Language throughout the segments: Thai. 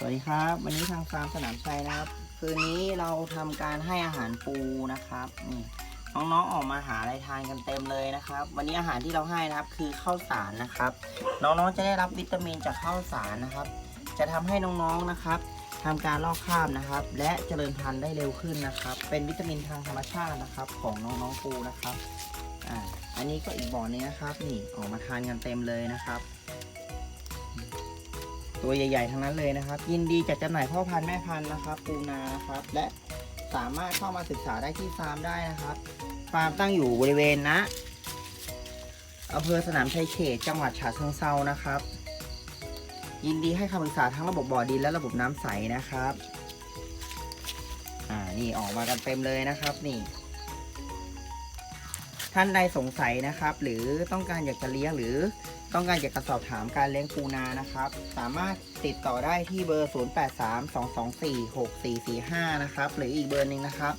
สวัสดีครับ วันนี้ทางฟาร์มสนามชัยนะครับ คืนนี้เราทำการให้อาหารปูนะครับนี่น้องๆออกมาหาอะไรทานกันเต็มเลยนะครับ วันนี้อาหารที่เราให้นะครับคือข้าวสารนะครับ น้องๆจะได้รับวิตามินจากข้าวสารนะครับ จะทำให้น้องๆนะครับทำการลอกคราบนะครับ และเจริญพันธุ์ได้เร็วขึ้นนะครับ เป็นวิตามินทางธรรมชาตินะครับ ของน้องๆปูนะครับอ่าอันนี้ก็อีกบ่อนึงนะครับ นี่ออกมาทานกันเต็มเลยนะครับ ตัวใหญ่ ๆ ทั้งนั้นเลยนะครับ ยินดีจัดจำหน่ายพ่อพันธุ์แม่พันธุ์นะครับ ปูนาครับ และสามารถเข้ามาศึกษาได้ที่ฟาร์มได้นะครับ ฟาร์มตั้งอยู่บริเวณนะอำเภอสนามชัยเขต จังหวัดฉะเชิงเซานะครับ ยินดีให้คำปรึกษาทั้งระบบบ่อดินและระบบน้ำใสนะครับ อ่า นี่ออกมากันเต็มเลยนะครับ นี่ ท่านใดสงสัยนะครับ หรือต้องการอยากจะเลี้ยงหรือต้องการอยากจะสอบถามการเลี้ยงปูนานะครับ สามารถติดต่อได้ที่เบอร์ 0832246445 นะครับ หรืออีกเบอร์หนึ่งนะครับ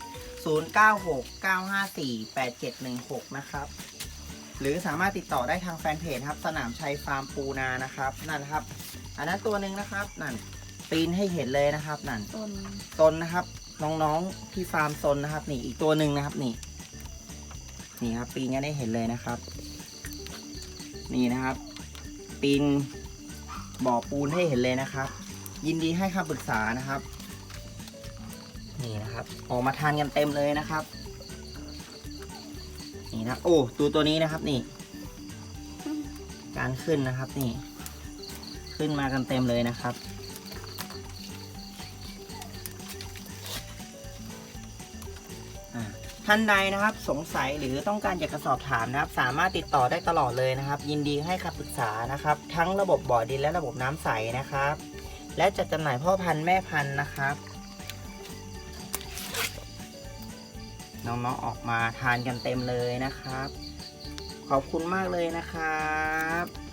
0969548716 นะครับ หรือสามารถติดต่อได้ทางแฟนเพจครับ สนามชัยฟาร์มปูนานะครับ นั่นนะครับ อันนั้นตัวหนึ่งนะครับ นั่นปีนให้เห็นเลยนะครับ นั่นต้นซนนะครับน้องๆที่ฟาร์มซนนะครับ นี่อีกตัวหนึ่งนะครับนี่ นี่ครับปีนกันได้เห็นเลยนะครับ นี่นะครับ ปีนบ่อปูนให้เห็นเลยนะครับ ยินดีให้คำปรึกษานะครับ นี่นะครับออกมาทานกันเต็มเลยนะครับ นี่นะโอ้ตัวตัวนี้นะครับนี่ การขึ้นนะครับนี่ ขึ้นมากันเต็มเลยนะครับ ท่านใดนะครับสงสัยหรือต้องการอยากจะสอบถามนะครับ สามารถติดต่อได้ตลอดเลยนะครับ ยินดีให้คำปรึกษานะครับ ทั้งระบบบ่อดินและระบบน้ำใสนะครับ และจัดจำหน่ายพ่อพันธุ์แม่พันธุ์นะครับ น้องๆออกมาทานกันเต็มเลยนะครับ ขอบคุณมากเลยนะครับ